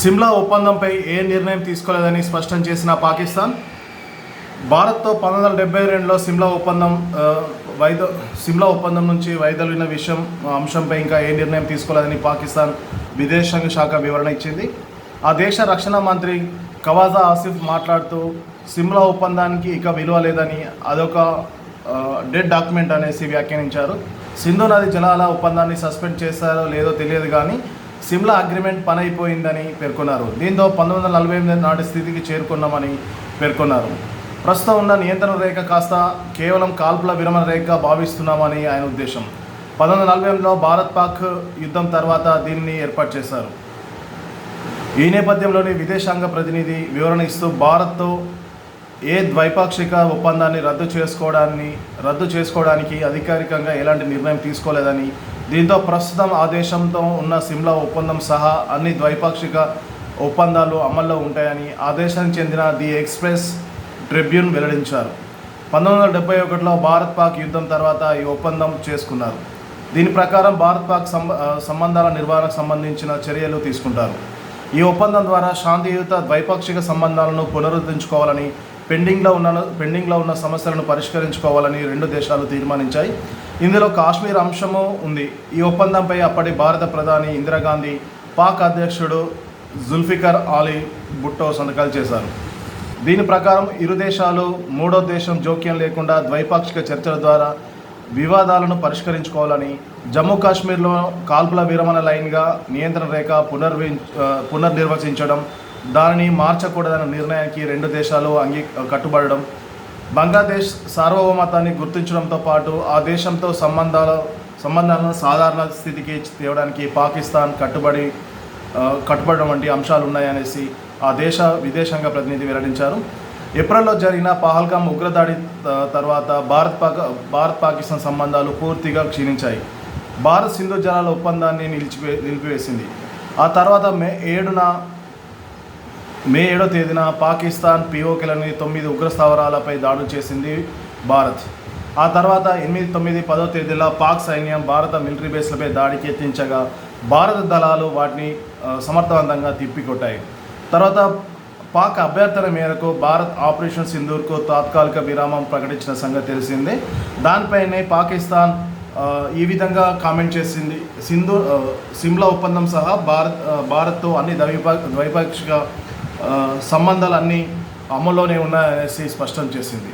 సిమ్లా ఒప్పందంపై ఏ నిర్ణయం తీసుకోలేదని స్పష్టం చేసిన పాకిస్తాన్ భారత్తో పంతొమ్మిది వందల డెబ్బై రెండులో సిమ్లా ఒప్పందం వైద సిమ్లా ఒప్పందం నుంచి వైదొలిన విషయం అంశంపై ఇంకా ఏ నిర్ణయం తీసుకోలేదని పాకిస్తాన్ విదేశాంగ శాఖ వివరణ ఇచ్చింది. ఆ దేశ రక్షణ మంత్రి కవాజా ఆసిఫ్ మాట్లాడుతూ సిమ్లా ఒప్పందానికి ఇక విలువ లేదని అదొక డెడ్ డాక్యుమెంట్ అనేసి వ్యాఖ్యానించారు. సింధు నది జలాల ఒప్పందాన్ని సస్పెండ్ చేశారో లేదో తెలియదు కానీ సిమ్లా అగ్రిమెంట్ పని అయిపోయిందని పేర్కొన్నారు. దీంతో పంతొమ్మిది వందల నలభై ఎనిమిది నాటి స్థితికి చేరుకున్నామని పేర్కొన్నారు. ప్రస్తుతం ఉన్న నియంత్రణ రేఖ కాస్త కేవలం కాల్పుల విరమణ రేఖగా భావిస్తున్నామని ఆయన ఉద్దేశం. పంతొమ్మిది వందల నలభై ఎనిమిదిలో భారత్ పాక్ యుద్ధం తర్వాత దీనిని ఏర్పాటు చేశారు. ఈ నేపథ్యంలోని విదేశాంగ ప్రతినిధి వివరణ ఇస్తూ భారత్తో ఏ ద్వైపాక్షిక ఒప్పందాన్ని రద్దు చేసుకోవడాన్ని రద్దు చేసుకోవడానికి అధికారికంగా ఎలాంటి నిర్ణయం తీసుకోలేదని దీంతో ప్రస్తుతం ఆ దేశంతో ఉన్న సిమ్లా ఒప్పందం సహా అన్ని ద్వైపాక్షిక ఒప్పందాలు అమల్లో ఉంటాయని ఆ దేశానికి చెందిన ది ఎక్స్ప్రెస్ ట్రిబ్యూన్ వెల్లడించారు. పంతొమ్మిది వందల డెబ్బై ఒకటిలో భారత్ పాక్ యుద్ధం తర్వాత ఈ ఒప్పందం చేసుకున్నారు. దీని ప్రకారం భారత్ పాక్ సంబ సంబంధాల నిర్వహణకు సంబంధించిన చర్యలు తీసుకుంటారు. ఈ ఒప్పందం ద్వారా శాంతియుత ద్వైపాక్షిక సంబంధాలను పునరుద్ధరించుకోవాలని పెండింగ్లో ఉన్న పెండింగ్లో ఉన్న సమస్యలను పరిష్కరించుకోవాలని రెండు దేశాలు తీర్మానించాయి. ఇందులో కాశ్మీర్ అంశము ఉంది. ఈ ఒప్పందంపై అప్పటి భారత ప్రధాని ఇందిరాగాంధీ పాక్ అధ్యక్షుడు జుల్ఫికర్ ఆలీ భుట్టో సంతకాలు చేశారు. దీని ప్రకారం ఇరు దేశాలు మూడో దేశం జోక్యం లేకుండా ద్వైపాక్షిక చర్చల ద్వారా వివాదాలను పరిష్కరించుకోవాలని జమ్మూ కాశ్మీర్లో కాల్పుల విరమణ లైన్గా నియంత్రణ రేఖ పునర్వి పునర్నిర్వచించడం దానిని మార్చకూడదన్న నిర్ణయానికి రెండు దేశాలు అంగీ కట్టుబడడం బంగ్లాదేశ్ సార్వభౌమతాన్ని గుర్తించడంతో పాటు ఆ దేశంతో సంబంధాల సంబంధాలను సాధారణ స్థితికి తేవడానికి పాకిస్తాన్ కట్టుబడి కట్టుబడడం వంటి అంశాలు ఉన్నాయనేసి ఆ దేశ విదేశాంగ ప్రతినిధి వెల్లడించారు. ఏప్రిల్లో జరిగిన పహల్గామ్ ఉగ్రదాడి తర్వాత భారత్ పాక భారత్ పాకిస్తాన్ సంబంధాలు పూర్తిగా క్షీణించాయి. భారత్ సింధు జలాల ఒప్పందాన్ని నిలిచిపే నిలిపివేసింది. ఆ తర్వాత మే ఏడున మే ఏడో తేదీన పాకిస్తాన్ పిఓకేలని తొమ్మిది ఉగ్ర స్థావరాలపై దాడులు చేసింది భారత్. ఆ తర్వాత ఎనిమిది తొమ్మిది పదో తేదీల పాక్ సైన్యం భారత మిలిటరీ బేస్లపై దాడికి ఎత్తించగా భారత దళాలు వాటిని సమర్థవంతంగా తిప్పికొట్టాయి. తర్వాత పాక్ అభ్యర్థన మేరకు భారత్ ఆపరేషన్ సింధూర్కు తాత్కాలిక విరామం ప్రకటించిన సంగతి తెలిసిందే. దానిపైనే పాకిస్తాన్ ఈ విధంగా కామెంట్ చేసింది. సింధు సిమ్లా ఒప్పందం సహా భారత్ భారత్తో అన్ని ద్వైపా ద్వైపాక్షిక సంబంధాలన్నీ అమల్లోనే ఉన్నాయనేసి స్పష్టం చేసింది.